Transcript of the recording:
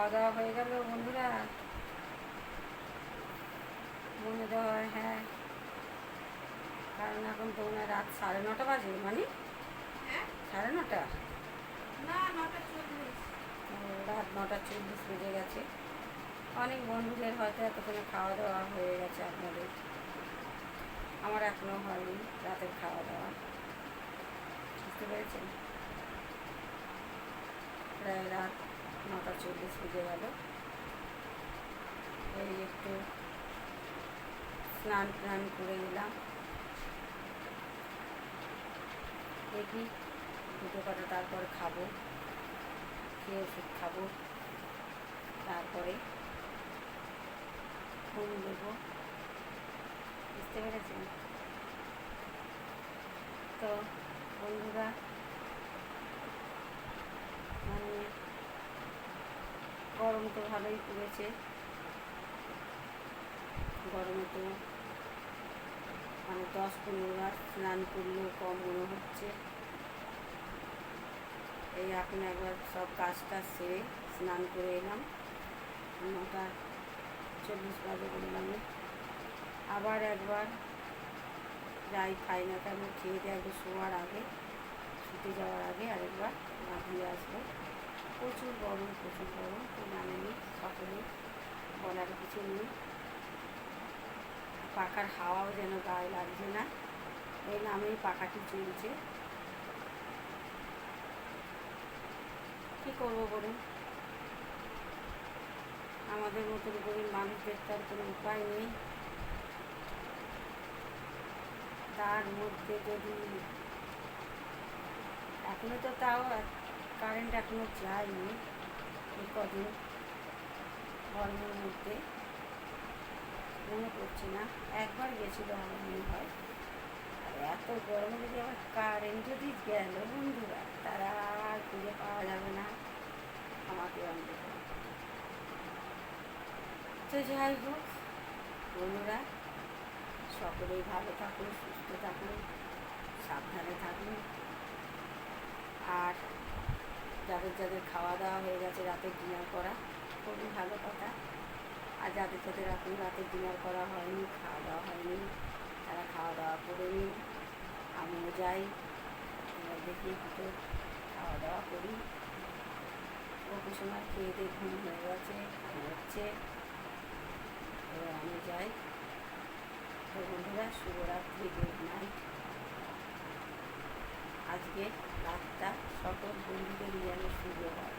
খাওয়া দাওয়া হয়ে গেল বন্ধুরা। মনে তো হয়। হ্যাঁ কারণ এখন তো মনে রাত সাড়ে নটা বাজে মানে? হ্যাঁ? সাড়ে নটা? রাত নটা চল্লিশ বেজে গেছে। অনেক বন্ধুদের হয়তো এতক্ষণে খাওয়া দাওয়া হয়ে গেছে আপনাদের। আমার এখনও হয়নি রাতের খাওয়া দাওয়া বুঝতে পেরেছেন? প্রায় রাত নটা চল্লিশ বেজে গেল। এই একটু স্নান টান করে নিলাম। দেখি দুটো কটা তারপর খাব, খেয়ে ওষুধ খাব, তারপরে ঘুম দেবো। বুঝতে পেরেছেন? তো বন্ধুরা মানে গরম তো ভালোই পড়েছে। গরমে তো মানে দশ পনেরো বার স্নান করলেও কম মনে হচ্ছে। এই এখন একবার সব কাজ টাজ সেরে স্নান করে এলাম। নটা চল্লিশ বাজে বললাম আবার একবার যাই খাই না কেন, খেয়ে দিয়ে একবার শোয়ার আগে, শুতে যাওয়ার আগে আরেকবার গা ধুয়ে আসব। প্রচুর গরম প্রচুর গরম, তো জানেনি সকলে বলার কিছু নেই। পাখার হাওয়াও যেন গায়ে লাগছে না। এই নামেই পাখাটি চলছে। কী করব বলুন? আমাদের মতন গরিব মানুষদের তো আর কোনো উপায় নেই। তার মধ্যে যদি এখনও তো তাও কারেন্ট এখনও যায়নি, এই কদিন গরমের মধ্যে। মনে পড়ছে না, একবার গেছিল আমার মনে হয়। আর এত গরমে যদি আবার কারেন্ট যদি গেল, বন্ধুরা, তারা আর খুঁজে পাওয়া যাবে না। আমাকে অন্তত। তো যাই হোক, বন্ধুরা, সকলেই ভালো থাকুন, সুস্থ থাকুন, সাবধানে থাকুন। আর যাদের যাদের খাওয়া দাওয়া হয়ে গেছে রাতে ডিনার করা, খুবই ভালো কথা। আর যাদের যাদের এখন রাতে ডিনার করা হয়নি, খাওয়া দাওয়া হয়নি, তারা খাওয়া দাওয়া করে নিন, আমিও যাই দেখি দুটো খাওয়া দাওয়া করি। ওকে সময় খেয়ে দিয়ে ঘুম হয়ে গেছে হচ্ছে। আমি যাই। তো বন্ধুরা, শুভরাত্রি, গুড নাইট। আজকে রাতটা সকল বন্ধুদের নিয়ে We will have